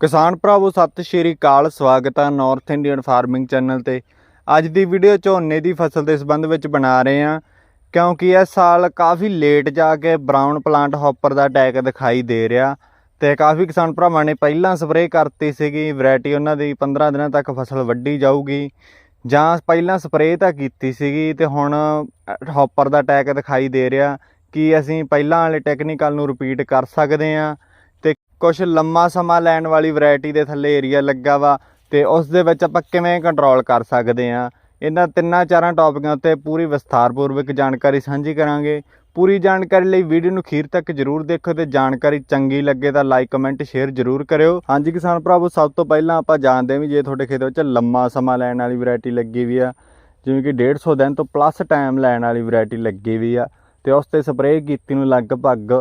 ਕਿਸਾਨ ਭਰਾਵੋ, ਸਤਿ ਸ਼੍ਰੀ ਅਕਾਲ, ਸਵਾਗਤ ਹੈ ਨਾਰਥ ਇੰਡੀਅਨ ਫਾਰਮਿੰਗ ਚੈਨਲ ਤੇ। ਅੱਜ ਦੀ ਵੀਡੀਓ ਝੋਨੇ ਦੀ ਫਸਲ ਦੇ ਸੰਬੰਧ ਵਿੱਚ ਬਣਾ ਰਹੇ ਹਾਂ, ਕਿਉਂਕਿ ਇਸ ਸਾਲ ਕਾਫੀ ਲੇਟ ਜਾ ਕੇ ਬਰਾਊਨ ਪਲਾਂਟ ਹੌਪਰ ਦਾ ਅਟੈਕ ਦਿਖਾਈ ਦੇ ਰਿਹਾ ਤੇ ਕਾਫੀ ਕਿਸਾਨ ਭਰਾਵਾਂ ਨੇ ਪਹਿਲਾਂ ਸਪਰੇਅ ਕਰਤੀ ਸੀਗੀ ਵੈਰਾਈਟੀ ਉਹਨਾਂ ਦੀ 15 ਦਿਨਾਂ ਤੱਕ ਫਸਲ ਵੱਢੀ ਜਾਊਗੀ, ਜਾਂ ਪਹਿਲਾਂ ਸਪਰੇਅ ਤਾਂ ਕੀਤੀ ਸੀਗੀ ਤੇ ਹੁਣ ਹੌਪਰ ਦਾ ਅਟੈਕ ਦਿਖਾਈ ਦੇ ਰਿਹਾ ਕੀ ਅਸੀਂ ਪਹਿਲਾਂ ਵਾਲੇ ਟੈਕਨੀਕਲ ਨੂੰ ਰਿਪੀਟ ਕਰ ਸਕਦੇ ਹਾਂ। ਕੁਝ ਲੰਮਾ ਸਮਾਂ ਲੈਣ ਵਾਲੀ ਵੈਰਾਈਟੀ ਦੇ ਥੱਲੇ ਏਰੀਆ ਲੱਗਾ ਵਾ ਤੇ ਉਸ ਦੇ ਵਿੱਚ ਆਪਾਂ ਕਿਵੇਂ ਕੰਟਰੋਲ ਕਰ ਸਕਦੇ ਹਾਂ? ਇਹਨਾਂ ਤਿੰਨਾਂ ਚਾਰਾਂ ਟੌਪਿਕਾਂ ਉੱਤੇ ਪੂਰੀ ਵਿਸਥਾਰਪੂਰਵਕ ਜਾਣਕਾਰੀ ਸਾਂਝੀ ਕਰਾਂਗੇ। ਪੂਰੀ ਜਾਣਕਾਰੀ ਲਈ ਵੀਡੀਓ ਨੂੰ ਅਖੀਰ ਤੱਕ ਜਰੂਰ ਦੇਖੋ ਤੇ ਜਾਣਕਾਰੀ ਚੰਗੀ ਲੱਗੇ ਤਾਂ ਲਾਈਕ ਕਮੈਂਟ ਸ਼ੇਅਰ ਜਰੂਰ ਕਰਿਓ। ਹਾਂਜੀ ਕਿਸਾਨ ਭਰਾਵੋ, ਸਭ ਤੋਂ ਪਹਿਲਾਂ ਆਪਾਂ ਜਾਣਦੇ ਹਾਂ ਵੀ ਜੇ ਤੁਹਾਡੇ ਖੇਤ ਵਿੱਚ ਲੰਮਾ ਸਮਾਂ ਲੈਣ ਵਾਲੀ ਵੈਰਾਈਟੀ ਲੱਗੀ ਵੀ ਆ, ਜਿਵੇਂ ਕਿ 150 ਦਿਨ ਤੋਂ ਪਲੱਸ ਟਾਈਮ ਲੈਣ ਵਾਲੀ ਵੈਰਾਈਟੀ ਲੱਗੀ ਵੀ ਆ, ਤੇ ਉਸ ਤੇ ਸਪਰੇਅ ਕੀਤੀ ਨੂੰ ਲਗਭਗ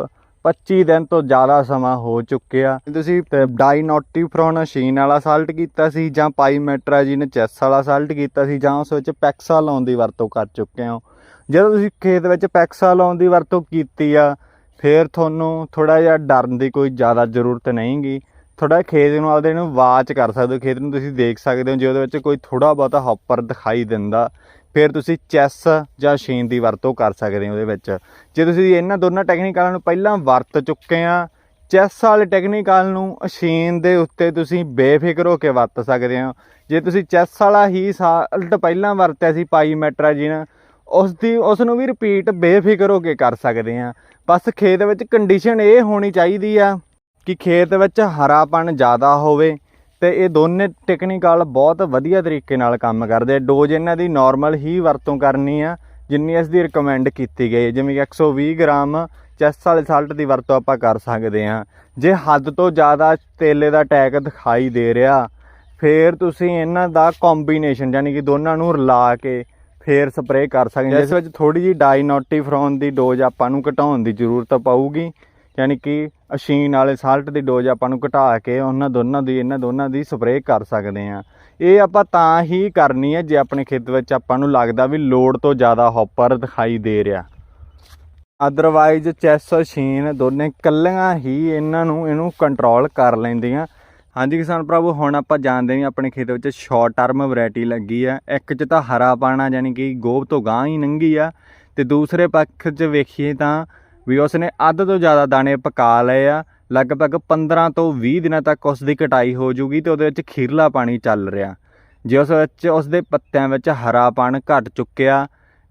25 ਦਿਨ ਤੋਂ ਜ਼ਿਆਦਾ ਸਮਾਂ ਹੋ ਚੁੱਕਿਆ। ਤੁਸੀਂ ਡਾਈਨੋਟੀਫਰੋਨ ਮਸ਼ੀਨ ਵਾਲਾ ਸਾਲਟ ਕੀਤਾ ਸੀ ਜਾਂ ਪਾਈਮੈਟਰਾਜੀਨ ਚੈਸ ਵਾਲਾ ਸਾਲਟ ਕੀਤਾ ਸੀ ਜਾਂ ਉਸ ਵਿੱਚ ਪੈਕਸਾ ਲਾਉਣ ਦੀ ਵਰਤੋਂ ਕਰ ਚੁੱਕੇ ਹੋ? ਜਦੋਂ ਤੁਸੀਂ ਖੇਤ ਵਿੱਚ ਪੈਕਸਾ ਲਾਉਣ ਦੀ ਵਰਤੋਂ ਕੀਤੀ ਆ, ਫਿਰ ਤੁਹਾਨੂੰ ਥੋੜਾ ਜਿਹਾ ਡਰਨ ਦੀ ਕੋਈ ਜ਼ਿਆਦਾ ਜ਼ਰੂਰ ਨਹੀਂਗੀ। ਥੋੜਾ ਖੇਤ ਨੂੰ ਆਪਦੇ ਨੂੰ ਵਾਚ ਕਰ ਸਕਦੇ ਹੋ, ਖੇਤ ਨੂੰ ਤੁਸੀਂ ਦੇਖ ਸਕਦੇ ਹੋ, ਜੇ ਉਹਦੇ ਵਿੱਚ ਕੋਈ ਥੋੜਾ ਬਹੁਤਾ ਹੌਪਰ ਦਿਖਾਈ ਦਿੰਦਾ। ਫਿਰ ਤੁਸੀਂ ਚੈਸ ਜਾਂ ਸ਼ੀਨ ਦੀ ਵਰਤੋਂ ਕਰ ਸਕਦੇ ਹੋ ਉਹਦੇ ਵਿੱਚ। ਜੇ ਤੁਸੀਂ ਇਹਨਾਂ ਦੋਨਾਂ ਟੈਕਨੀਕਲਾਂ ਨੂੰ ਪਹਿਲਾਂ ਵਰਤ ਚੁੱਕੇ ਆ ਚੈਸ ਵਾਲੇ ਟੈਕਨੀਕਲ ਨੂੰ ਸ਼ੀਨ ਦੇ ਉੱਤੇ ਤੁਸੀਂ ਬੇਫਿਕਰ ਹੋ ਕੇ ਵਰਤ ਸਕਦੇ ਹੋ। ਜੇ ਤੁਸੀਂ ਚੈਸ ਵਾਲਾ ਹੀ ਸਾਲਟ ਪਹਿਲਾਂ ਵਰਤਿਆ ਸੀ ਪਾਈਮੈਟਰਾਜੀਨ ਉਸ ਦੀ ਉਸ ਨੂੰ ਵੀ ਰਿਪੀਟ ਬੇਫਿਕਰ ਹੋ ਕੇ ਕਰ ਸਕਦੇ ਆ ਬਸ ਖੇਤ ਵਿੱਚ ਕੰਡੀਸ਼ਨ ਇਹ ਹੋਣੀ ਚਾਹੀਦੀ ਆ ਕਿ ਖੇਤ ਵਿੱਚ ਹਰਾਪਣ ਜ਼ਿਆਦਾ ਹੋਵੇ ਤੇ ਇਹ ਦੋਨੇ ਟੈਕਨੀਕਲ ਬਹੁਤ ਵਧੀਆ ਤਰੀਕੇ ਨਾਲ ਕੰਮ ਕਰਦੇ ਡੋਜ਼ ਇਹਨਾਂ ਦੀ ਨਾਰਮਲ ਹੀ ਵਰਤੋਂ ਕਰਨੀ ਆ, ਜਿੰਨੀ ਇਸ ਦੀ ਰეკਮੈਂਡ ਕੀਤੀ ਗਈ। ਜਿਵੇਂ ਕਿ 120 ਗ੍ਰਾਮ ਚੈਸ ਵਾਲੇ ਸਾਲਟ ਦੀ ਵਰਤੋਂ ਆਪਾਂ ਕਰ ਸਕਦੇ ਹਾਂ ਜੇ ਹੱਦ ਤੋਂ ਜ਼ਿਆਦਾ ਤੇਲੇ ਦਾ ਅਟੈਕ ਦਿਖਾਈ ਦੇ ਰਿਹਾ, ਫਿਰ ਤੁਸੀਂ ਇਹਨਾਂ ਦਾ ਕੰਬੀਨੇਸ਼ਨ ਯਾਨੀ ਕਿ ਦੋਨਾਂ ਨੂੰ ਰਲਾ ਕੇ ਫੇਰ ਸਪਰੇਅ ਕਰ ਸਕਦੇ ਜਿਸ ਵਿੱਚ ਥੋੜੀ ਜੀ ਡਾਈਨੋਟੀਫਰੋਨ ਦੀ ਡੋਜ਼ ਆਪਾਂ ਨੂੰ ਘਟਾਉਣ ਦੀ ਜ਼ਰੂਰਤ ਪਊਗੀ। ਯਾਨੀ ਕਿ ਅਸ਼ੀਨ ਵਾਲੇ ਸਾਲਟ ਦੀ ਡੋਜ਼ ਆਪਾਂ ਨੂੰ ਘਟਾ ਕੇ ਉਹਨਾਂ ਦੋਨਾਂ ਦੀ, ਇਹਨਾਂ ਦੋਨਾਂ ਦੀ ਸਪਰੇਅ ਕਰ ਸਕਦੇ ਹਾਂ। ਇਹ ਆਪਾਂ ਤਾਂ ਹੀ ਕਰਨੀ ਹੈ ਜੇ ਆਪਣੇ ਖੇਤ ਵਿੱਚ ਆਪਾਂ ਨੂੰ ਲੱਗਦਾ ਵੀ ਲੋਡ ਤੋਂ ਜ਼ਿਆਦਾ ਹੌਪਰ ਦਿਖਾਈ ਦੇ ਰਿਹਾ। ਅਦਰਵਾਈਜ਼ ਚੈਸ ਸ਼ੀਨ ਦੋਨੇ ਕੱਲੀਆਂ ਹੀ ਇਹਨਾਂ ਨੂੰ, ਇਹਨੂੰ ਕੰਟਰੋਲ ਕਰ ਲੈਂਦੀਆਂ। ਹਾਂਜੀ ਕਿਸਾਨ ਭਰਾਵੋ, ਹੁਣ ਆਪਾਂ ਜਾਣਦੇ ਹਾਂ ਆਪਣੇ ਖੇਤ ਵਿੱਚ ਸ਼ਾਰਟ ਟਰਮ ਵੈਰਾਈਟੀ ਲੱਗੀ ਆ ਇੱਕ 'ਚ ਤਾਂ ਹਰਾ ਪਾਣਾ, ਯਾਨੀ ਕਿ ਗੋਭ ਤੋਂ ਗਾਂ ਹੀ ਨੰਗੀ ਆ। ਤੇ ਦੂਸਰੇ ਪੱਖ 'ਚ ਵੇਖੀਏ ਤਾਂ ਵੀ ਉਸ ਨੇ ਅੱਧ ਤੋਂ ਜ਼ਿਆਦਾ ਦਾਣੇ ਪਕਾ ਲਏ ਆ। ਲਗਭਗ 15 ਤੋਂ 20 ਦਿਨਾਂ ਤੱਕ ਉਸ ਦੀ ਕਟਾਈ ਹੋ ਜੂਗੀ ਤੇ ਉਹਦੇ ਵਿੱਚ ਖੀਰਲਾ ਪਾਣੀ ਚੱਲ ਰਿਹਾ। ਜੇ ਉਸ ਵਿੱਚ ਉਸ ਦੇ ਪੱਤਿਆਂ ਵਿੱਚ ਹਰਾਪਣ ਘਟ ਚੁੱਕਿਆ,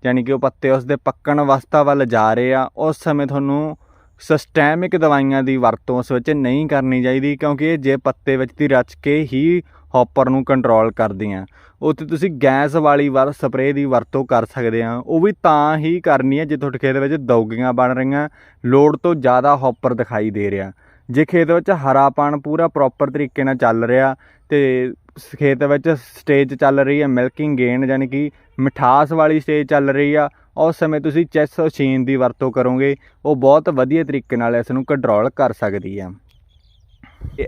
ਯਾਨੀ ਕਿ ਉਹ ਪੱਤੇ ਉਸ ਦੇ ਪੱਕਣ ਅਵਸਥਾ ਵੱਲ ਜਾ ਰਹੇ ਆ, ਉਸ ਸਮੇਂ ਤੁਹਾਨੂੰ ਸਿਸਟੈਮਿਕ ਦਵਾਈਆਂ ਦੀ ਵਰਤੋਂ ਉਸ ਵਿੱਚ ਨਹੀਂ ਕਰਨੀ ਚਾਹੀਦੀ ਕਿਉਂਕਿ ਜੇ ਪੱਤੇ ਵਿੱਚ ਦੀ ਰਚ ਕੇ ਹੀ ਹੌਪਰ ਨੂੰ ਕੰਟਰੋਲ ਕਰਦੀਆਂ। ਉੱਥੇ ਤੁਸੀਂ ਗੈਸ ਵਾਲੀ ਵਾਰ, ਸਪਰੇਅ ਦੀ ਵਰਤੋਂ ਕਰ ਸਕਦੇ ਆ। ਉਹ ਵੀ ਤਾਂ ਹੀ ਕਰਨੀ ਹੈ ਜੇ ਤੁਹਾਡੇ ਖੇਤ ਵਿੱਚ ਦੌਗੀਆਂ ਬਣ ਰਹੀਆਂ। ਲੋੜ ਤੋਂ ਜ਼ਿਆਦਾ ਹੌਪਰ ਦਿਖਾਈ ਦੇ ਰਿਹਾ। ਜੇ ਖੇਤ ਵਿੱਚ ਹਰਾਪਣ ਪੂਰਾ ਪ੍ਰੋਪਰ ਤਰੀਕੇ ਨਾਲ ਚੱਲ ਰਿਹਾ ਤੇ ਖੇਤ ਵਿੱਚ ਸਟੇਜ ਚੱਲ ਰਹੀ ਹੈ ਮਿਲਕਿੰਗ ਗੇਨ ਯਾਨੀ ਕਿ ਮਿਠਾਸ ਵਾਲੀ ਸਟੇਜ ਚੱਲ ਰਹੀ ਆ, ਉਸ ਸਮੇਂ ਤੁਸੀਂ ਚੈਸ ਮਸ਼ੀਨ ਦੀ ਵਰਤੋਂ ਕਰੋਗੇ। ਉਹ ਬਹੁਤ ਵਧੀਆ ਤਰੀਕੇ ਨਾਲ ਇਸ ਨੂੰ ਕੰਟਰੋਲ ਕਰ ਸਕਦੀ ਆ।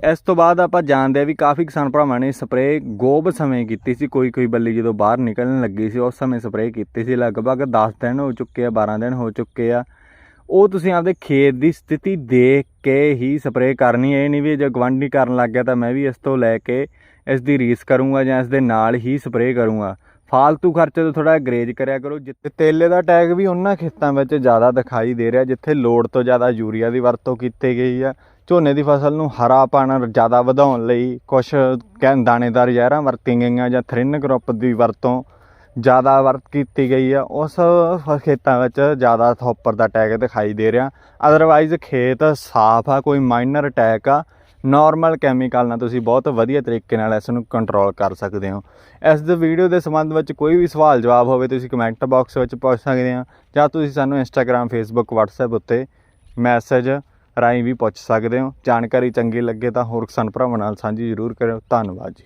ਇਸ ਤੋਂ ਬਾਅਦ ਆਪਾਂ ਜਾਣਦੇ ਆ ਵੀ ਕਾਫੀ ਕਿਸਾਨ ਭਰਾਵਾਂ ਨੇ ਸਪਰੇਅ ਗੋਬ ਸਮੇਂ ਕੀਤੀ ਸੀ, ਕੋਈ ਕੋਈ ਬੱਲੀ ਜਦੋਂ ਬਾਹਰ ਨਿਕਲਣ ਲੱਗੀ ਸੀ, ਉਸ ਸਮੇਂ ਸਪਰੇਅ ਕੀਤੀ ਸੀ, ਲਗਭਗ 10 ਦਿਨ ਹੋ ਚੁੱਕੇ ਆ 12 ਦਿਨ ਹੋ ਚੁੱਕੇ ਆ। ਉਹ ਤੁਸੀਂ ਆਪਦੇ ਖੇਤ ਦੀ ਸਥਿਤੀ ਦੇਖ ਕੇ ਹੀ ਸਪਰੇਅ ਕਰਨੀ ਹੈ, ਇਹ ਨਹੀਂ ਵੀ ਜੇ ਗਵਾਂਢੀ ਕਰਨ ਲੱਗ ਗਿਆ ਤਾਂ ਮੈਂ ਵੀ ਇਸ ਤੋਂ ਲੈ ਕੇ ਇਸ ਦੀ ਰੀਸ ਕਰੂੰਗਾ ਜਾਂ ਇਸ ਦੇ ਨਾਲ ਹੀ ਸਪਰੇਅ ਕਰੂੰਗਾ। ਫਾਲਤੂ ਖਰਚੇ ਤੋਂ ਥੋੜਾ ਗਰੇਜ ਕਰਿਆ ਕਰੋ, ਜਿੱਥੇ ਤੇਲੇ ਦਾ ਟੈਗ ਵੀ ਉਹਨਾਂ ਖੇਤਾਂ ਵਿੱਚ ਜ਼ਿਆਦਾ ਦਿਖਾਈ ਦੇ ਰਿਹਾ, ਜਿੱਥੇ ਲੋੜ ਤੋਂ ਜ਼ਿਆਦਾ ਯੂਰੀਆ ਦੀ ਵਰਤੋਂ ਕੀਤੀ ਗਈ ਆ ਝੋਨੇ ਦੀ ਫਸਲ ਨੂੰ ਹਰਾਪਣ ਜ਼ਿਆਦਾ ਵਧਾਉਣ ਲਈ ਕੁਝ ਕਹਿੰ ਦਾਣੇਦਾਰ ਜ਼ਹਿਰਾਂ ਵਰਤੀਆਂ ਗਈਆਂ ਜਾਂ ਥ੍ਰਿਨ ਗਰੁੱਪ ਦੀ ਵਰਤੋਂ ਜ਼ਿਆਦਾ ਵਰਤ ਕੀਤੀ ਗਈ ਆ। ਉਸ ਖੇਤਾਂ ਵਿੱਚ ਜ਼ਿਆਦਾ ਥੋਪਰ ਦਾ ਅਟੈਕ ਦਿਖਾਈ ਦੇ ਰਿਹਾ। ਅਦਰਵਾਈਜ਼ ਖੇਤ ਸਾਫ਼ ਆ, ਕੋਈ ਮਾਈਨਰ ਅਟੈਕ ਆ। ਨਾਰਮਲ ਕੈਮੀਕਲ ਨਾਲ ਤੁਸੀਂ ਬਹੁਤ ਵਧੀਆ ਤਰੀਕੇ ਨਾਲ ਇਸ ਨੂੰ ਕੰਟਰੋਲ ਕਰ ਸਕਦੇ ਹੋ। ਇਸ ਦੇ ਵੀਡੀਓ ਦੇ ਸੰਬੰਧ ਵਿੱਚ ਕੋਈ ਵੀ ਸਵਾਲ ਜਵਾਬ ਹੋਵੇ ਤੁਸੀਂ ਕਮੈਂਟ ਬਾਕਸ ਵਿੱਚ ਪੁੱਛ ਸਕਦੇ ਹੋ ਜਾਂ ਤੁਸੀਂ ਸਾਨੂੰ ਇੰਸਟਾਗ੍ਰam ਫੇਸਬੁੱਕ WhatsApp ਉੱਤੇ ਮੈਸੇਜ ਰਾਹੀਂ ਵੀ ਪੁੱਛ ਸਕਦੇ ਹੋ। ਜਾਣਕਾਰੀ ਚੰਗੀ ਲੱਗੇ ਤਾਂ ਹੋਰ ਕਿਸਾਨ ਭਰਾਵਾਂ ਨਾਲ ਸਾਂਝੀ ਜ਼ਰੂਰ ਕਰਿਓ। ਧੰਨਵਾਦ ਜੀ।